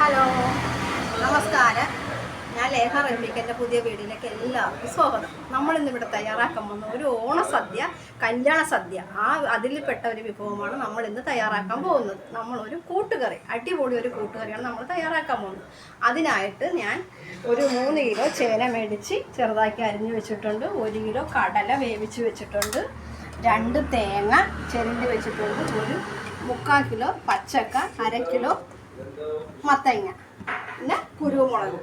Hello. നമസ്കാരം. ഞാൻ ലേഖ റബിക്കന്റെ പുതിയ വീടിലേക്ക് എല്ലാവർക്കും സ്വാഗതം. നമ്മളിന്ന് ഇവിടെ തയ്യാറാക്കാൻ പോകുന്ന ഒരു ഓണസദ്യ കല്യാണ സദ്യ. ആ അതിൽപ്പെട്ട ഒരു വിഭവമാണ് നമ്മൾ ഇന്ന് തയ്യാറാക്കാൻ പോകുന്നത്. നമ്മളൊരു കൂട്ടുകറി അടിപൊളി ഒരു കൂട്ടുകറിയാണ് നമ്മൾ തയ്യാറാക്കാൻ പോകുന്നത്. അതിനായിട്ട് ഞാൻ ഒരു മൂന്ന് കിലോ ചേന മേടിച്ച് ചെറുതാക്കി അരിഞ്ഞു വെച്ചിട്ടുണ്ട്. ഒരു കിലോ കടല വേവിച്ച് വെച്ചിട്ടുണ്ട്. രണ്ട് തേങ്ങ ചെരിഞ്ഞ് വെച്ചിട്ടുണ്ട്. ഒരു മുക്കാൽ കിലോ പച്ചക്ക അര കിലോ മത്തങ്ങ. പിന്നെ കുരുമുളക്.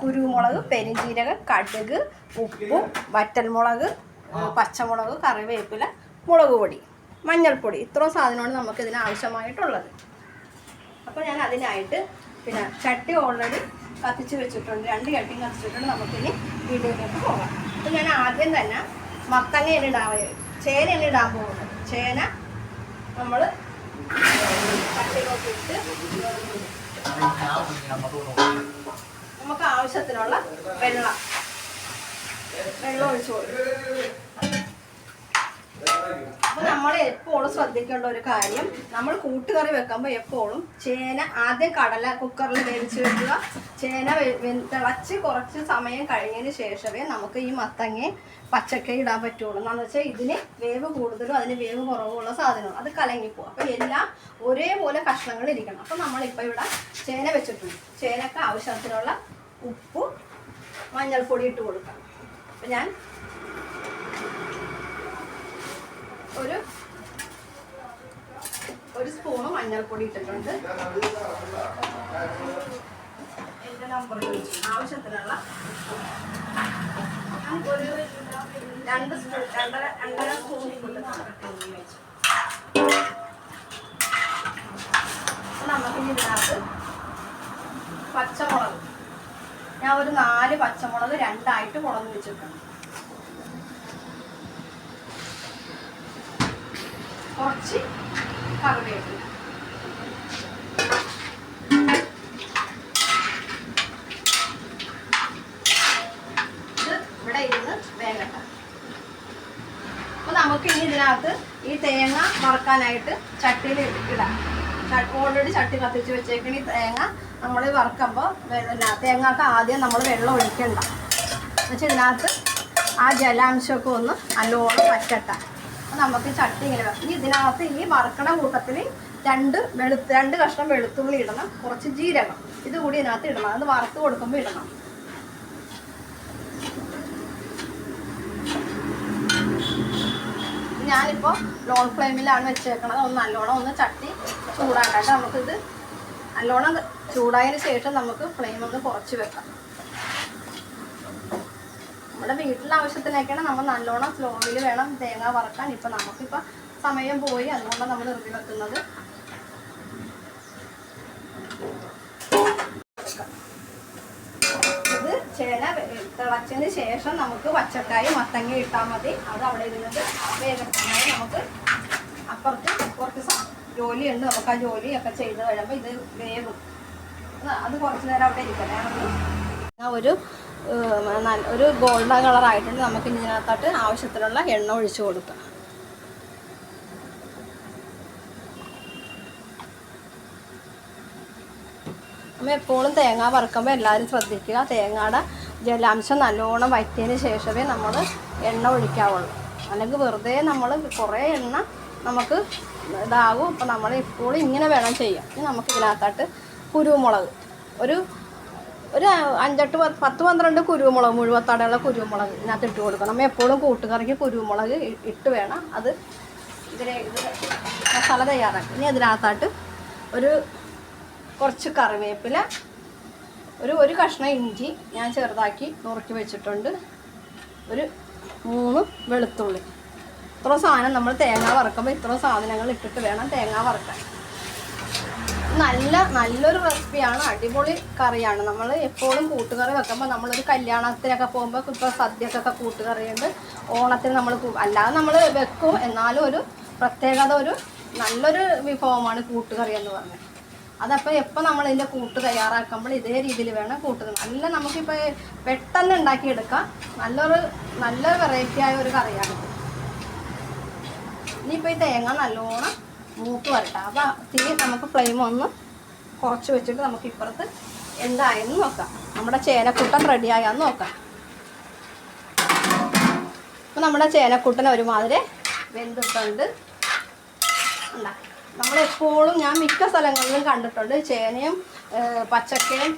കുരുമുളക് പെരുംജീരകം കടുക് ഉപ്പും വറ്റൽമുളക് പച്ചമുളക് കറിവേപ്പില മുളക് പൊടി മഞ്ഞൾപ്പൊടി. ഇത്രയും സാധനമാണ് നമുക്ക് ഇതിന് ആവശ്യമായിട്ടുള്ളത്. അപ്പോൾ ഞാൻ അതിനായിട്ട് പിന്നെ ചട്ടി ഓൾറെഡി കത്തിച്ച് വെച്ചിട്ടുണ്ട്. രണ്ട് ചട്ടിയും കത്തിച്ചിട്ടുണ്ട്. നമുക്കിനി വീഡിയോയിലേക്ക് പോകാം. അപ്പോൾ ഞാൻ ആദ്യം തന്നെ മത്തങ്ങയാണ് ഇടാൻ ചേനയാണ് ഇടാൻ പോകുന്നത് ചേന നമ്മൾ ചട്ടിയിലോട്ട് ഇട്ട് നമുക്ക് ആവശ്യത്തിനുള്ള വെള്ളം. വെള്ളം ഒഴിച്ചു കൊടുക്കും. അപ്പൊ നമ്മൾ എപ്പോഴും ശ്രദ്ധിക്കേണ്ട ഒരു കാര്യം നമ്മൾ കൂട്ടുകറി വെക്കുമ്പോൾ എപ്പോഴും ചേന ആദ്യം കടല കുക്കറിൽ വേവിച്ച് വെക്കുക. ചേന തിളച്ച് കുറച്ച് സമയം കഴിഞ്ഞതിന് ശേഷമേ നമുക്ക് ഈ മത്തങ്ങ പച്ചക്കറി ഇടാൻ പറ്റുള്ളൂ. എന്താണെന്ന് വെച്ചാൽ ഇതിന് വേവ് കൂടുതലും അതിന് വേവ് കുറവുള്ള സാധനവും അത് കലങ്ങിപ്പോവും അപ്പോൾ എല്ലാം ഒരേപോലെ കഷ്ണങ്ങൾ ഇരിക്കണം. നമ്മൾ നമ്മളിപ്പോൾ ഇവിടെ ചേന വെച്ചിട്ടുണ്ട്. ചേനക്ക് ആവശ്യത്തിനുള്ള ഉപ്പ് മഞ്ഞൾപ്പൊടി ഇട്ട് കൊടുക്കണം അപ്പം ഞാൻ ഒരു ഒരു സ്പൂണ് മഞ്ഞൾപ്പൊടി ഇട്ടിട്ടുണ്ട്. എന്റെ നമ്പർ ആവശ്യത്തിനുള്ള ഒരു രണ്ട് സ്പൂൺ രണ്ടര രണ്ടര സ്പൂൺ ഇട്ടിട്ടുണ്ട് നമുക്ക് ഇതിനകത്ത് പച്ചമുളക്. ഞാൻ ഒരു നാല് പച്ചമുളക് രണ്ടായിട്ട് മുളക് വെച്ചിട്ടുണ്ട്. കുറച്ച് കറിവേപ്പില. ഇത് ഇവിടെ ഇരുന്ന് വേഗട്ടെ അപ്പൊ നമുക്ക് ഇനി ഇതിനകത്ത് ഈ തേങ്ങ വറുക്കാനായിട്ട് ചട്ടിയിൽ ഇടാം. ഓൾറെഡി ചട്ടി കത്തിച്ച് വെച്ചേക്കണ ഈ തേങ്ങ നമ്മൾ വറുക്കുമ്പോൾ തേങ്ങക്ക് ആദ്യം നമ്മൾ വെള്ളം ഒഴിക്കണ്ട. എന്നുവെച്ചാൽ ഇതിനകത്ത് ആ ജലാംശമൊക്കെ ഒന്ന് നല്ലോണം പറ്റട്ടെ നമുക്ക് ചട്ടി ഇങ്ങനെ വെക്കാം. ഇനി ഇതിനകത്ത് ഈ വറുക്കണ കൂട്ടത്തിൽ രണ്ട് വെളുത്ത് രണ്ട് കഷ്ണം വെളുത്തുള്ളി ഇടണം കുറച്ച് ജീരകം. ഇത് കൂടി ഇതിനകത്ത് ഇടണം. അത് വറുത്ത് കൊടുക്കുമ്പോൾ ഇടണം. ഞാനിപ്പോൾ ലോൺ ഫ്ലെയിമിലാണ് വെച്ചേക്കണത്. ഒന്ന് നല്ലോണം ഒന്ന് ചട്ടി ചൂടാക്കാട്ട് നമുക്കിത് നല്ലോണം ചൂടായതിന് ശേഷം നമുക്ക് ഫ്ലെയിം ഒന്ന് കുറച്ച് വെക്കാം. നമ്മുടെ വീട്ടിലെ ആവശ്യത്തിനൊക്കെയാണ് നമ്മൾ നല്ലോണം സ്ലോവിൽ വേണം തേങ്ങ വറക്കാൻ. ഇപ്പം നമുക്കിപ്പോൾ സമയം പോയി. അതുകൊണ്ടാണ് നമ്മൾ നിർത്തി വെക്കുന്നത്. ഇത് ചേന തിളച്ചതിന് ശേഷം നമുക്ക് പച്ചക്കായ മത്തങ്ങ ഇട്ടാൽ മതി. അത് അവിടെ ഇരുന്നിട്ട് വേഗത്തിനായി നമുക്ക് അപ്പുറത്ത് കുറച്ച് ജോലിയുണ്ട്. നമുക്ക് ആ ജോലിയൊക്കെ ചെയ്ത് കഴിയുമ്പോൾ ഇത് വേവും. അത് കുറച്ച് നേരം അവിടെ ആ ഒരു ഒരു ഗോൾഡൻ കളർ ആയിട്ടുണ്ട് നമുക്ക് ഇതിനകത്തോട്ട് ആവശ്യത്തിനുള്ള എണ്ണ ഒഴിച്ചു കൊടുക്കാം. നമ്മൾ എപ്പോഴും തേങ്ങ വറുക്കുമ്പോൾ എല്ലാവരും ശ്രദ്ധിക്കുക. തേങ്ങയുടെ ജലാംശം നല്ലോണം വറ്റിയതിന് ശേഷമേ നമ്മൾ എണ്ണ ഒഴിക്കാവുള്ളൂ. അല്ലെങ്കിൽ വെറുതെ നമ്മൾ കുറേ എണ്ണ നമുക്ക് ഇതാകും. അപ്പോൾ നമ്മൾ എപ്പോഴും ഇങ്ങനെ വേണം ചെയ്യാം നമുക്ക് ഇതിനകത്തോട്ട് കുരുമുളക്. ഒരു ഒരു അഞ്ചെട്ട് പത്ത് പന്ത്രണ്ട് കുരുമുളക് മുഴുവത്തടയുള്ള കുരുമുളക് ഇതിനകത്ത് ഇട്ട് കൊടുക്കണം. എപ്പോഴും കൂട്ടുകറിക്ക് കുരുമുളക് ഇട്ട് വേണം. അത് ഇതിനെ ഇത് മസാല തയ്യാറാക്കി. ഇനി അതിനകത്തായിട്ട് ഒരു കുറച്ച് കറിവേപ്പില ഒരു ഒരു കഷ്ണം ഇഞ്ചി ഞാൻ ചെറുതാക്കി നുറുക്കി വെച്ചിട്ടുണ്ട്. ഒരു മൂന്ന് വെളുത്തുള്ളി. ഇത്ര സാധനം നമ്മൾ തേങ്ങ വറക്കുമ്പോൾ ഇത്ര സാധനങ്ങൾ ഇട്ടിട്ട് വേണം തേങ്ങ വറക്കാൻ. നല്ല നല്ലൊരു റെസിപ്പിയാണ് അടിപൊളി കറിയാണ്. നമ്മൾ എപ്പോഴും കൂട്ടുകറി വെക്കുമ്പോൾ നമ്മളൊരു കല്യാണത്തിനൊക്കെ പോകുമ്പോൾ ഇപ്പോൾ സദ്യക്കൊക്കെ കൂട്ടുകറിയുണ്ട്. ഓണത്തിന് നമ്മൾ അല്ലാതെ നമ്മൾ വെക്കും. എന്നാലും ഒരു പ്രത്യേകത ഒരു നല്ലൊരു വിഭവമാണ് കൂട്ടുകറി എന്ന് പറഞ്ഞത് അതപ്പോൾ എപ്പോൾ നമ്മൾ ഇതിന്റെ കൂട്ട് തയ്യാറാക്കുമ്പോൾ ഇതേ രീതിയിൽ വേണം കൂട്ടുന്നത്. നല്ല നമുക്കിപ്പോൾ പെട്ടെന്ന് ഉണ്ടാക്കിയെടുക്കാം. നല്ലൊരു നല്ല വെറൈറ്റി ആയ ഒരു കറിയാണ് ഇനിയിപ്പോൾ ഈ തേങ്ങ നല്ലോണം മൂത്ത് വരട്ടെ. അപ്പോൾ തീ നമുക്ക് ഫ്ലെയിം ഒന്ന് കുറച്ച് വെച്ചിട്ട് നമുക്ക് ഇപ്പുറത്ത് എന്തായെന്ന് നോക്കാം. നമ്മുടെ ചേനക്കുട്ടൻ റെഡിയായാന്ന് നോക്കാം. അപ്പൊ നമ്മുടെ ചേനക്കുട്ടൻ ഒരുമാതിരി വെന്തിട്ടുണ്ട്. നമ്മളെപ്പോഴും ഞാൻ മിക്ക സ്ഥലങ്ങളിലും കണ്ടിട്ടുണ്ട് ചേനയും പച്ചക്കയും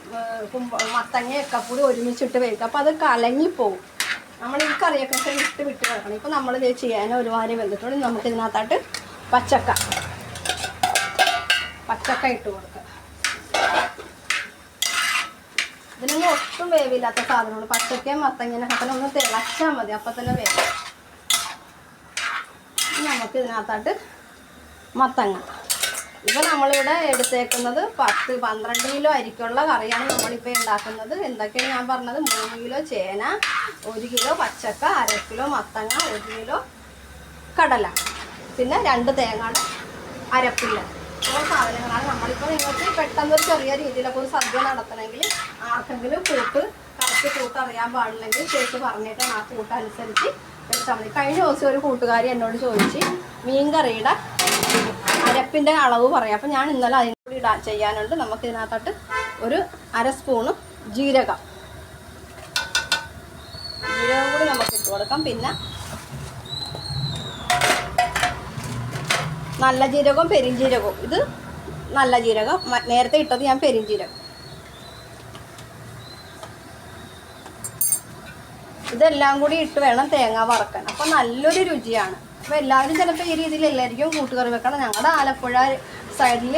മത്തങ്ങയും ഒക്കെ കൂടി ഒരുമിച്ചിട്ട് വയ്ക്കുക അപ്പോൾ അത് കലങ്ങിപ്പോവും നമ്മൾ ഈ കറിയൊക്കെ ഇട്ട് വിട്ട് വെക്കണം. നമ്മൾ ഇത് ചേന ഒരുമാതിരി വെന്തിട്ടുണ്ട്. നമുക്കിതിനകത്തായിട്ട് പച്ചക്ക. പച്ചക്ക ഇട്ട് കൊടുക്കുക. ഇതിനൊന്നും ഒട്ടും വേവില്ലാത്ത സാധനമാണ് പച്ചക്കയും മത്തങ്ങനെ അപ്പം ഒന്ന് തിളച്ചാൽ മതി. അപ്പം തന്നെ വേവ്. നമുക്ക് ഇതിനകത്തായിട്ട് മത്തങ്ങ. ഇപ്പം നമ്മളിവിടെ എടുത്തേക്കുന്നത് പത്ത് പന്ത്രണ്ട് കിലോ അരിക്കുള്ള കറിയാണ് നമ്മളിപ്പോൾ ഉണ്ടാക്കുന്നത്. എന്തൊക്കെയാണ് ഞാൻ പറഞ്ഞത്? മൂന്ന് കിലോ ചേന ഒരു കിലോ പച്ചക്ക അര കിലോ മത്തങ്ങ ഒരു കിലോ കടല. പിന്നെ രണ്ട് തേങ്ങ അരപ്പില്ല. സാധനങ്ങളാണ്. നമ്മളിപ്പോൾ നിങ്ങൾക്ക് പെട്ടെന്ന് ഒരു ചെറിയ രീതിയിലൊക്കെ ഒരു സദ്യ നടത്തണമെങ്കിൽ ആർക്കെങ്കിലും കൂട്ട് കറക്റ്റ് കൂട്ട് അറിയാൻ പാടില്ലെങ്കിൽ ചേച്ചി പറഞ്ഞിട്ട് ആ കൂട്ടനുസരിച്ച് വെച്ചാൽ മതി. കഴിഞ്ഞ ദിവസം ഒരു കൂട്ടുകാരി എന്നോട് ചോദിച്ച് മീൻകറിയുടെ അരപ്പിന്റെ അളവ് പറയാം. അപ്പം ഞാൻ ഇന്നലെ അതിന്റെ കൂടി ഇടാൻ ചെയ്യാനുണ്ട്. നമുക്ക് ഇതിനകത്തോട്ട് ഒരു അര സ്പൂണ് ജീരകം. ജീരകം കൂടി നമുക്ക് ഇട്ട് കൊടുക്കാം. പിന്നെ നല്ല ജീരകവും പെരിഞ്ജീരകവും ഇത് നല്ല ജീരകം. നേരത്തെ ഇട്ടത് ഞാൻ പെരിഞ്ജീരകം ഇതെല്ലാം കൂടി ഇട്ട് വേണം തേങ്ങ വറക്കാൻ. അപ്പോൾ നല്ലൊരു രുചിയാണ്. അപ്പോൾ എല്ലാവരും ചിലപ്പോൾ ഈ രീതിയിൽ എല്ലാവർക്കും കൂട്ടുകറി വെക്കണം. ഞങ്ങളുടെ ആലപ്പുഴ സൈഡിൽ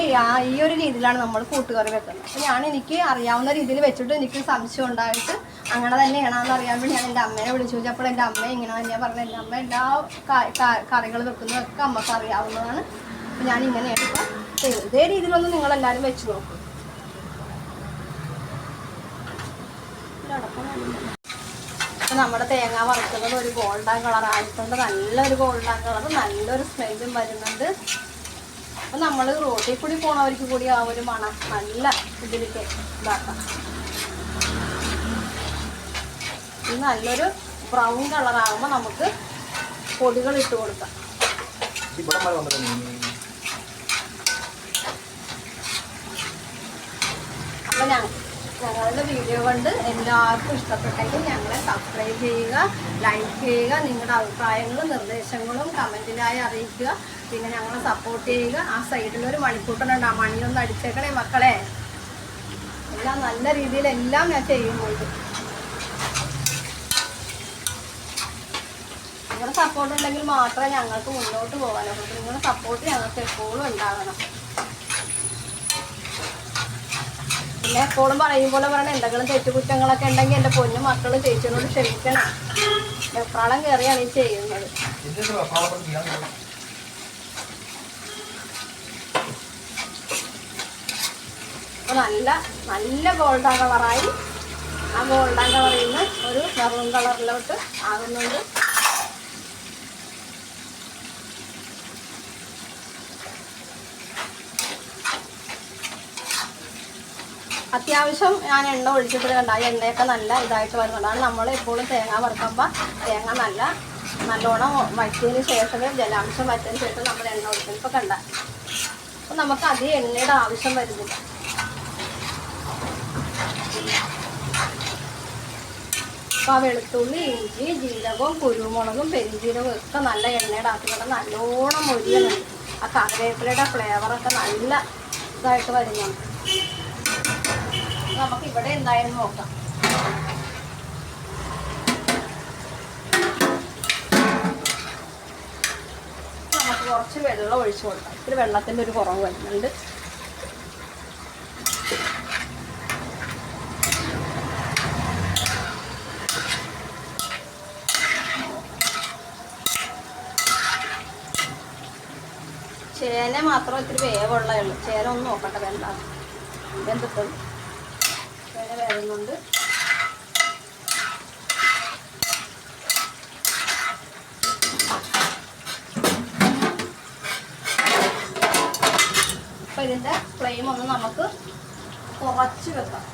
ഈ ഒരു രീതിയിലാണ് നമ്മൾ കൂട്ടുകറി വെക്കുന്നത്. അപ്പോൾ ഞാൻ എനിക്ക് അറിയാവുന്ന രീതിയിൽ വെച്ചിട്ട് എനിക്ക് സംശയം ഉണ്ടായിട്ട് അങ്ങനെ തന്നെയാണെന്ന് അറിയാൻ വേണ്ടി ഞാൻ എന്റെ അമ്മേനെ വിളിച്ചു ചോദിച്ചപ്പോൾ എന്റെ അമ്മ ഇങ്ങനെ തന്നെയാണ് പറഞ്ഞത്. എന്റെ അമ്മ എല്ലാ കറികൾ വെക്കുന്നതൊക്കെ അമ്മയ്ക്ക് അറിയാവുന്നതാണ്. അപ്പം ഞാൻ ഇങ്ങനെയാണ് ഇപ്പോൾ ചെയ്തത്. രീതിയിലൊന്നും നിങ്ങളെല്ലാവരും വെച്ച് നോക്കും. ഇപ്പം നമ്മുടെ തേങ്ങ വറുക്കുന്നത് ഒരു ഗോൾഡൻ കളർ ആയിട്ടുണ്ട് നല്ലൊരു ഗോൾഡൻ കളർ നല്ലൊരു സ്മെല്ലും വരുന്നുണ്ട്. അപ്പം നമ്മൾ റോട്ടിൽ കൂടി പോണവർക്ക് കൂടി ആ ഒരു മണം നല്ല ഇതിലേക്ക് ഇതാക്കാം. ഇത് നല്ലൊരു ബ്രൗൺ കളറാകുമ്പോൾ നമുക്ക് പൊടികൾ ഇട്ട് കൊടുക്കാം. അപ്പം ഞങ്ങളുടെ വീഡിയോ കണ്ട് എല്ലാവർക്കും ഇഷ്ടപ്പെട്ടെങ്കിൽ ഞങ്ങളെ സബ്സ്ക്രൈബ് ചെയ്യുക ലൈക്ക് ചെയ്യുക നിങ്ങളുടെ അഭിപ്രായങ്ങളും നിർദ്ദേശങ്ങളും കമന്റിലായി അറിയിക്കുക. പിന്നെ ഞങ്ങളെ സപ്പോർട്ട് ചെയ്യുക. ആ സൈഡിലൊരു മണിക്കൂട്ടനുണ്ട്. ആ മണിയൊന്ന് അടിച്ചേക്കണേ മക്കളെ. എല്ലാം നല്ല രീതിയിൽ എല്ലാം ഞാൻ ചെയ്യുന്നുണ്ട്. നിങ്ങളുടെ സപ്പോർട്ട് ഉണ്ടെങ്കിൽ മാത്രമേ ഞങ്ങൾക്ക് മുന്നോട്ട് പോകാനുള്ളൂ നിങ്ങളുടെ സപ്പോർട്ട് ഞങ്ങൾക്ക് എപ്പോഴും ഉണ്ടാകണം പിന്നെ എപ്പോഴും പറയും പോലെ എന്തെങ്കിലും തെറ്റുകുറ്റങ്ങളൊക്കെ ഉണ്ടെങ്കിൽ എന്റെ പൊന്നു മക്കൾ ചേച്ചിയോട് ക്ഷമിക്കണം. വെപ്രാളം കയറിയാണ് ഈ ചെയ്യുന്നത്. നല്ല നല്ല ഗോൾഡൻ കളറായി ആ ഗോൾഡൻ കളറിൽ നിന്ന് ഒരു മെറൂൺ കളറിലോട്ട് ആകുന്നുണ്ട്. അത്യാവശ്യം ഞാൻ എണ്ണ ഒഴിച്ചിട്ട് കണ്ട. ആ എണ്ണയൊക്കെ നല്ല ഇതായിട്ട് വരുന്നുണ്ടാണ് നമ്മൾ എപ്പോഴും തേങ്ങ വറുക്കുമ്പോൾ തേങ്ങ നല്ല നല്ലോണം വറ്റിയതിന് ശേഷമേ ജലാംശം വറ്റിയതിന് ശേഷം നമ്മൾ എണ്ണ ഒഴിക്കുന്നത് ഇപ്പോൾ കണ്ട. അപ്പം നമുക്ക് അധികം എണ്ണയുടെ ആവശ്യം വരുന്നില്ല. അപ്പോൾ ആ വെളുത്തുള്ളി ഇഞ്ചി ജീരകവും കുരുമുളകും പെരിഞ്ജീരകവും ഒക്കെ നല്ല എണ്ണയുടെ അകത്തുകൊണ്ട് നല്ലോണം മൊരിയുന്നുണ്ട് ആ കറിവേപ്പിലയുടെ ഫ്ലേവറൊക്കെ നല്ല ഇതായിട്ട് വരുന്നുണ്ട്. നമുക്ക് ഇവിടെ എന്തായാലും നോക്കാം. നമുക്ക് കുറച്ച് വെള്ളം ഒഴിച്ചു കൊടുക്കാം. ഇത്തിരി വെള്ളത്തിന്റെ ഒരു കുറവ് വരുന്നുണ്ട്. ചേന മാത്രം ഇത്തിരി വേവുള്ളേ ഉള്ളൂ. ചേന ഒന്ന് നോക്കട്ടെ വേണ്ട വെന്തിട്ടുള്ളൂ ചേന വേകുന്നുണ്ട് അപ്പൊ ഇതിന്റെ ഫ്ലെയിം ഒന്ന് നമുക്ക് കുറച്ച് വെക്കാം.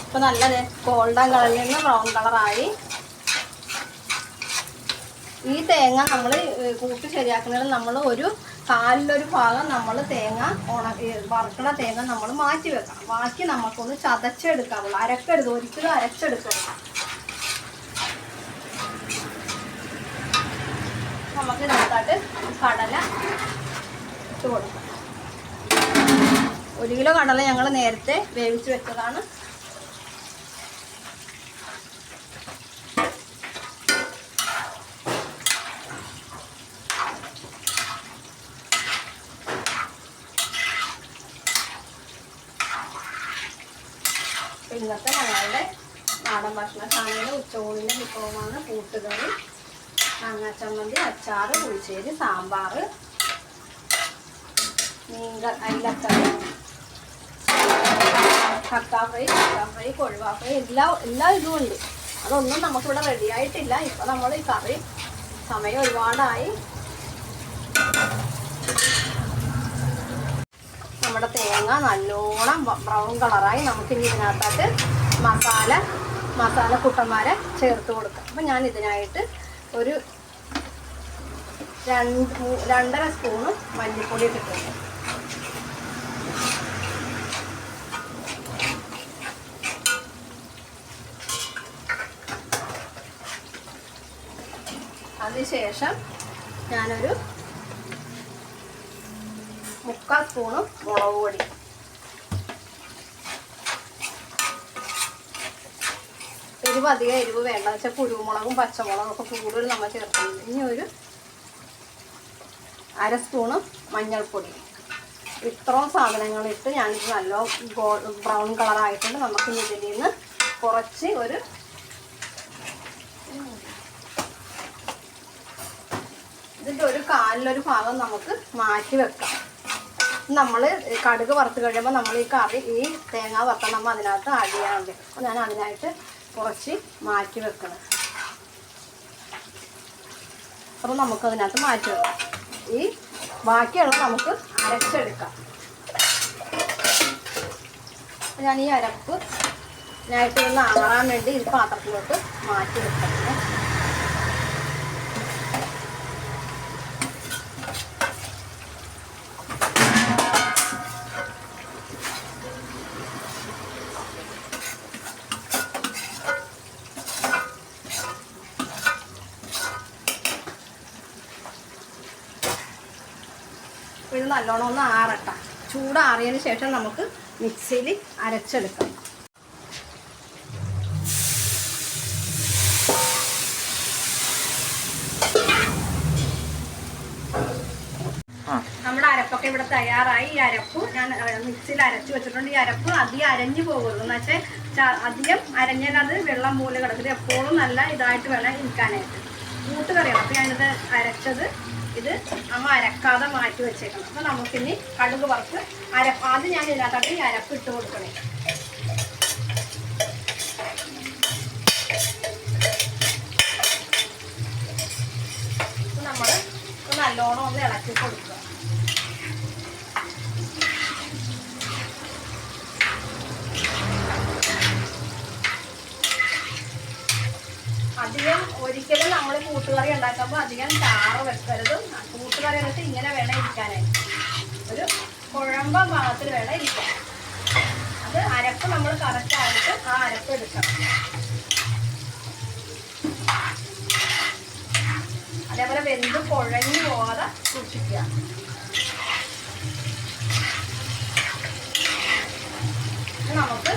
അപ്പൊ നല്ലത് നല്ല ഗോൾഡൻ കളറിൽ നിന്ന് ബ്രൗൺ കളറായി ഈ തേങ്ങ നമ്മൾ കൂട്ടി ശരിയാക്കുന്നതിന് നമ്മൾ ഒരു കാലിലൊരു ഭാഗം നമ്മൾ തേങ്ങ ഉണ വറുക്കണ തേങ്ങ നമ്മൾ മാറ്റി വെക്കണം. ബാക്കി നമുക്കൊന്ന് ചതച്ചെടുക്കാവുള്ളൂ. അരക്കരുത് ഒരിക്കലും അരച്ചെടുക്കരുത്. നമുക്ക് ഇതിനകത്തായിട്ട് കടല ഇട്ട് കൊടുക്കാം. ഒരു കിലോ കടല ഞങ്ങൾ നേരത്തെ വേവിച്ച് വെച്ചതാണ്. വിഭവമാണ് കൂട്ടുകറി. മാങ്ങാച്ചമ്മന്തി അച്ചാറ് പുളിശ്ശേരി സാമ്പാർ മീൻക അയിലക്കറി. കക്കാ ഫ്രൈ കക്കാ ഫ്രൈ കൊഴുവാ ഫ്രൈ എല്ലാ എല്ലാ ഇതും ഉണ്ട്. അതൊന്നും നമുക്കിവിടെ റെഡി ആയിട്ടില്ല. ഇപ്പം നമ്മൾ ഈ കറി സമയം ഒരുപാടായി. നമ്മുടെ തേങ്ങ നല്ലോണം ബ്രൗൺ കളറായി നമുക്കിനി ഇതിനകത്തോട്ട് മസാല മസാല കുട്ടന്മാരെ ചേർത്ത് കൊടുക്കുക അപ്പം ഞാൻ ഇതിനായിട്ട് ഒരു രണ്ട് രണ്ടര സ്പൂണ് മല്ലിപ്പൊടി ഇട്ടിട്ടുണ്ട്. അതിനുശേഷം ഞാനൊരു മുക്കാൽ സ്പൂണും മുളക് പൊടി. എരിവ് അധികം എരിവ് വേണ്ട. വെച്ചാൽ കുരുമുളകും പച്ചമുളകും ഒക്കെ കൂടുതൽ നമ്മൾ ചേർക്കുന്നത്. ഇനി ഒരു അര സ്പൂണ് മഞ്ഞൾപ്പൊടി. ഇത്രയും സാധനങ്ങളിട്ട് ഞാനിത് നല്ല ഗോ ബ്രൗൺ കളറായിട്ടുണ്ട് നമുക്ക് ഇതിൽ നിന്ന് കുറച്ച് ഒരു ഇതിന്റെ ഒരു കാലിലൊരു ഭാഗം നമുക്ക് മാറ്റി വെക്കാം. നമ്മൾ കടുക് വറുത്ത് കഴിയുമ്പോൾ നമ്മൾ ഈ കറി ഈ തേങ്ങ വറുത്ത നമ്മൾ അതിനകത്ത് ആഡ് ചെയ്യാറുണ്ട്. അപ്പോൾ ഞാൻ അതിനായിട്ട് കുറച്ച് മാറ്റി വെക്കണം. അപ്പോൾ നമുക്കതിനകത്ത് മാറ്റി വെക്കാം. ഈ ബാക്കിയുള്ളത് നമുക്ക് അരച്ചെടുക്കാം. ഞാൻ ഈ അരപ്പ് ഞായിട്ട് ഒന്ന് ആറാൻ വേണ്ടി ഈ പാത്രത്തിലോട്ട് മാറ്റി വെക്കാം. അപ്പോൾ ഇത് നല്ലോണം ഒന്ന് ആറട്ട. ചൂടാറിയതിന് ശേഷം നമുക്ക് മിക്സിയിൽ അരച്ചെടുക്കാം. നമ്മുടെ അരപ്പൊക്കെ ഇവിടെ തയ്യാറായി. ഈ അരപ്പ് ഞാൻ മിക്സിയിൽ അരച്ചു വെച്ചിട്ടുണ്ട്. ഈ അരപ്പ് അധികം അരഞ്ഞു പോകരുത്. എന്ന് വെച്ചാൽ അധികം അരഞ്ഞാൽ അത് വെള്ളം മൂല കിടക്കുന്നത് എപ്പോഴും നല്ല ഇതായിട്ട് വേണം ഇരിക്കാനായിട്ട്. കൂട്ടുകറിയാണ്. അപ്പോൾ ഞാനിത് അരച്ചത് ഇത് നമ്മൾ അരക്കാതെ മാറ്റി വെച്ചേക്കണം. അപ്പോൾ നമുക്കിനി കടുക് വറുത്ത് അര ആദ്യം ഞാൻ ഇതിനകത്തോട്ട് ഈ അരപ്പ് ഇട്ട് കൊടുക്കണേ. നമ്മൾ നല്ലോണം ഒന്ന് ഇളക്കി കൊടുക്കുക അധികം ഒരിക്കലും നമ്മൾ കൂട്ടുകറി ഉണ്ടാക്കുമ്പോൾ അധികം ചാറ് വെക്കരുത്. കൂട്ടുകറി എന്നിട്ട് ഇങ്ങനെ വേണം ഇരിക്കാനായി. ഒരു കുഴമ്പ ഭാഗത്തിൽ വേണം ഇരിക്കാൻ. അത് അരപ്പ് നമ്മൾ കറക്റ്റായിട്ട് ആ അരപ്പ് എടുക്കണം അതേപോലെ വെന്ത് കുഴഞ്ഞു പോകാതെ സൂക്ഷിക്കുക. നമുക്ക്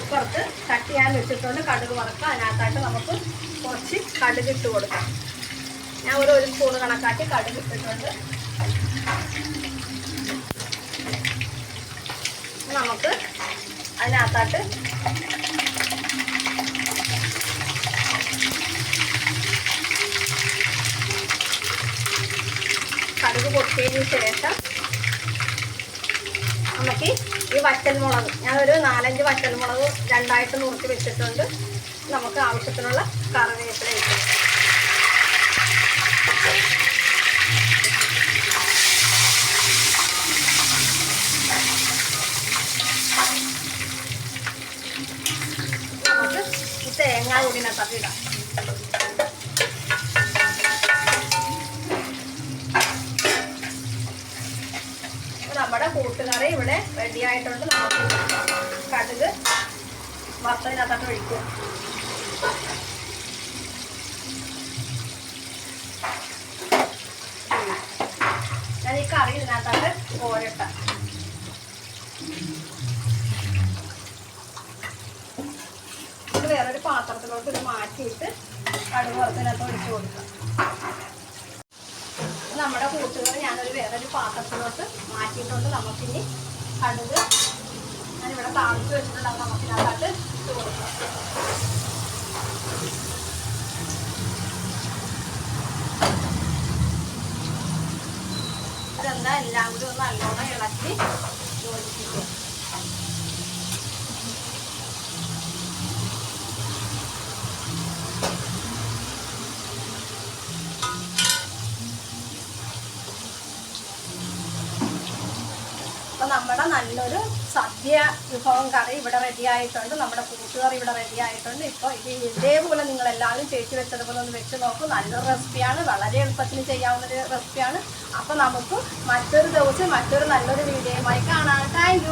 ഇപ്പുറത്ത് കട്ട് ചെയ്യാൻ വെച്ചിട്ടുണ്ട്. കടുക് വറുക്കുക. അതിനകത്തായിട്ട് നമുക്ക് കുറച്ച് കടുക് ഇട്ട് കൊടുക്കാം. ഞാൻ ഒരു ഒരു സ്പൂൺ കണക്കാക്കി കടുക് ഇട്ടിട്ടുണ്ട് നമുക്ക് അതിനകത്തായിട്ട് കടുക് പൊട്ടിയതിന് ശേഷം നമുക്ക് ഈ വറ്റൽമുളക് ഞാനൊരു നാലഞ്ച് വറ്റൽമുളക് രണ്ടായിട്ട് നുറുക്കി വെച്ചിട്ടുണ്ട്. നമുക്ക് ആവശ്യത്തിനുള്ള നമ്മുടെ കൂട്ടുകറി ഇവിടെ റെഡി ആയിട്ടുണ്ട്. നമുക്ക് കടുക് വറുത്തതിനകത്തോട്ട് ഒഴിക്കുക ഞാൻ ഈ കറി ഇതിനകത്തോട്ട് കോരട്ട. ഇത് വേറൊരു പാത്രത്തിലോട്ട് ഇത് മാറ്റിയിട്ട് കടുക് പുറത്തിനകത്ത് ഒഴിച്ചു കൊടുക്കാം നമ്മുടെ കൂട്ടുകാർ ഞാനൊരു വേറൊരു പാത്രത്തിലോട്ട് മാറ്റിയിട്ടുണ്ട്. നമുക്കിനി കടുക് ഞാനിവിടെ താളിച്ച് വെച്ചിട്ടുണ്ട്. അത് നമുക്കിനകത്തോട്ട് ഇട്ട് കൊടുക്കാം. ഇതെന്താ എല്ലാം കൂടി ഒന്ന് നല്ലോണം ഇളക്കി യോജിപ്പിക്കും. നമ്മുടെ നല്ലൊരു സദ്യ വിഭവം കറി ഇവിടെ റെഡി ആയിട്ടുണ്ട്. നമ്മുടെ കൂട്ടുകറി ഇവിടെ റെഡി ആയിട്ടുണ്ട്. ഇപ്പോൾ ഇത് ഇതേപോലെ നിങ്ങൾ എല്ലാവരും ചേച്ചി വെച്ചതുപോലെ ഒന്ന് വെച്ച് നോക്കും. നല്ലൊരു റെസിപ്പിയാണ് വളരെ എളുപ്പത്തിൽ ചെയ്യാവുന്ന ഒരു റെസിപ്പിയാണ് അപ്പോൾ നമുക്ക് മറ്റൊരു ദിവസം മറ്റൊരു നല്ലൊരു വീഡിയോയുമായി കാണാം. താങ്ക്